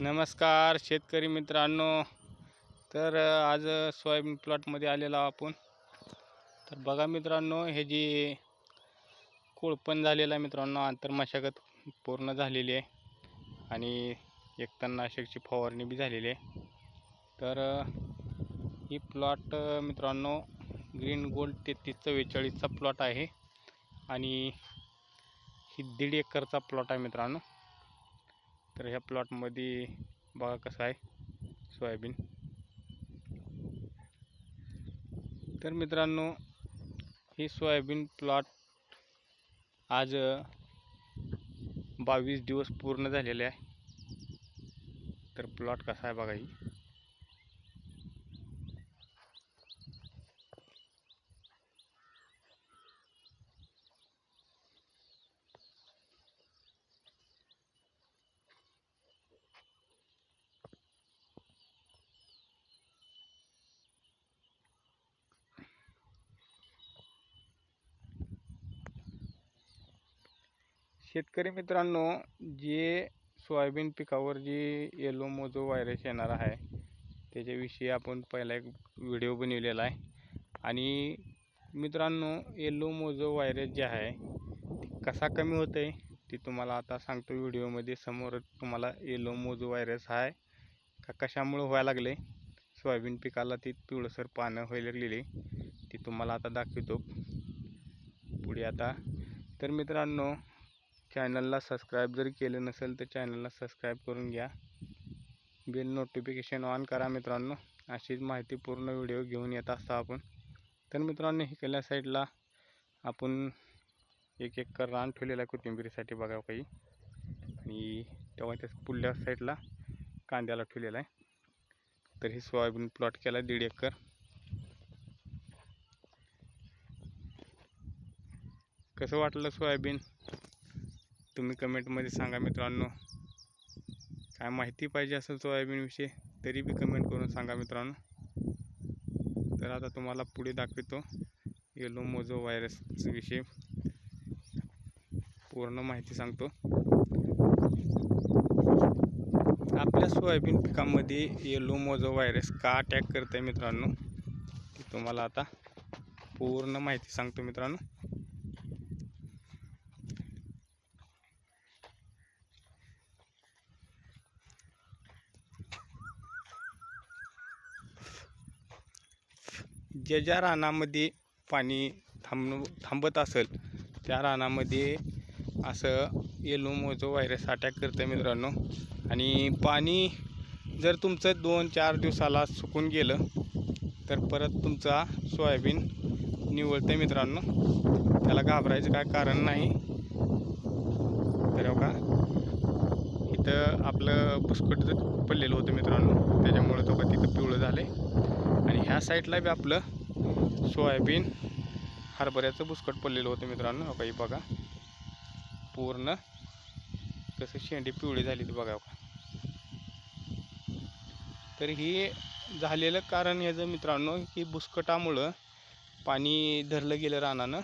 नमस्कार शेतकरी मित्रांनो. तर आज सोयाबीन प्लॉटमध्ये आलेलो आहो आपण. तर बघा मित्रांनो हे जी कोळपण झालेलं आहे मित्रांनो आंतरमशागत पूर्ण झालेली आहे. आणि एक तणनाशकची फवारणी बी झालेली आहे. तर ही प्लॉट मित्रांनो ग्रीन गोल्ड तेहतीस चव्वेचाळीसचा प्लॉट आहे. आणि ही दीड एकरचा प्लॉट आहे मित्रांनो. तर ह्या प्लॉटमध्ये बघा कसं आहे. सोयाबीन. तर मित्रांनो ही सोयाबीन प्लॉट आज बावीस दिवस पूर्ण झालेले आहे. तर प्लॉट कसा आहे बघा ही. शेतकरी मित्रांनो जे सोयाबीन पिकावर जी येलो मोजो व्हायरस येणार आहे त्याच्याविषयी आपण पहिला एक व्हिडिओ बनवलेला आहे. आणि मित्रांनो येलो मोजो व्हायरस जे आहे कसा कमी होतं आहे ते तुम्हाला आता सांगतो व्हिडिओमध्ये समोर तुम्हाला येलो मोजो व्हायरस आहे का कशामुळं व्हायला लागले सोयाबीन पिकाला ती पिवळसर पानं व्हायला लागलेली ती तुम्हाला आता दाखवतो. पुढे आता. तर मित्रांनो चॅनलला सबस्क्राईब जरी केलं नसेल तर चॅनलला सबस्क्राईब करून घ्या. बिल नोटिफिकेशन ऑन करा मित्रांनो. अशीच माहितीपूर्ण व्हिडिओ घेऊन येत असतो आपण. तर मित्रांनो इकडल्या साईडला आपण एक एक कर रान ठेवलेलं आहे कोथिंबिरीसाठी बघा काही. आणि तेव्हा त्या पुढल्या साईडला कांद्याला ठेवलेला आहे. तर हे सोयाबीन प्लॉट केला दीड एकर. कसं वाटलं सोयाबीन? तुम्ही कमेंटमध्ये सांगा मित्रांनो. काय माहिती पाहिजे असेल सोयाबीनविषयी तरी बी कमेंट करून सांगा मित्रांनो. तर आता तुम्हाला पुढे दाखवितो येलो मोजो व्हायरसविषयी पूर्ण माहिती सांगतो. आपल्या सोयाबीन पिकामध्ये येलो मोजो व्हायरस का अटॅक करत आहे मित्रांनो तुम्हाला आता पूर्ण माहिती सांगतो मित्रांनो. ज्या ज्या रानामध्ये पाणी थांब थांबत असेल त्या रानामध्ये असं येलो मोजो व्हायरस अटॅक करतं मित्रांनो. आणि पाणी जर तुमचं दोन चार दिवसाला सुकून गेलं तर परत तुमचा सोयाबीन निवळतं आहे मित्रांनो. त्याला घाबरायचं काय कारण नाही. तर हो का इथं आपलं बुसकट पडलेलं होतं मित्रांनो. त्याच्यामुळं तो का तिथं पिवळं झालं आहे ह्या साईडला बी आपलं सोयाबीन हरभऱ्याचं बुसकट पडलेलं होतं मित्रांनो. हो काही बघा. पूर्ण कसं शेंडी पिवळी झाली ती बघा हो तर हे झालेलं कारण ह्याचं मित्रांनो की बुसकटामुळं पाणी धरलं गेलं रानानं.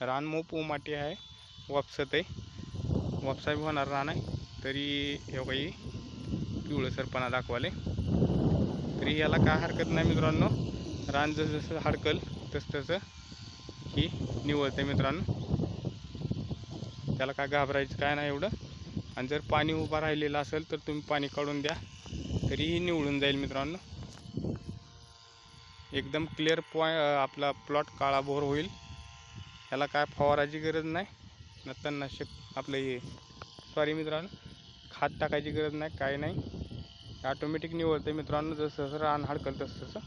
रान मऊ पोमाटी आहे. वापसत आहे. वापसा बी होणार रान आहे. तरी हे हो काही पिवळसरपणा दाखवाले तरी याला काय हरकत नाही मित्रांनो. रान जसं जसं हडकल तसं तसं ही निवळते मित्रांनो. त्याला काय घाबरायचं काय नाही एवढं. आणि जर पाणी उभा राहिलेलं असेल तर तुम्ही पाणी काढून द्या. तरीही निवळून जाईल मित्रांनो. एकदम क्लिअर पॉय आपला प्लॉट काळाभोर होईल. याला काय फवाराची गरज नाही. न तणनाशक आपलं हे सॉरी मित्रांनो. खात टाकायची गरज नाही काय नाही. ऑटोमॅटिक निवडते मित्रांनो जसं जसं रान हडकल तसं तसं.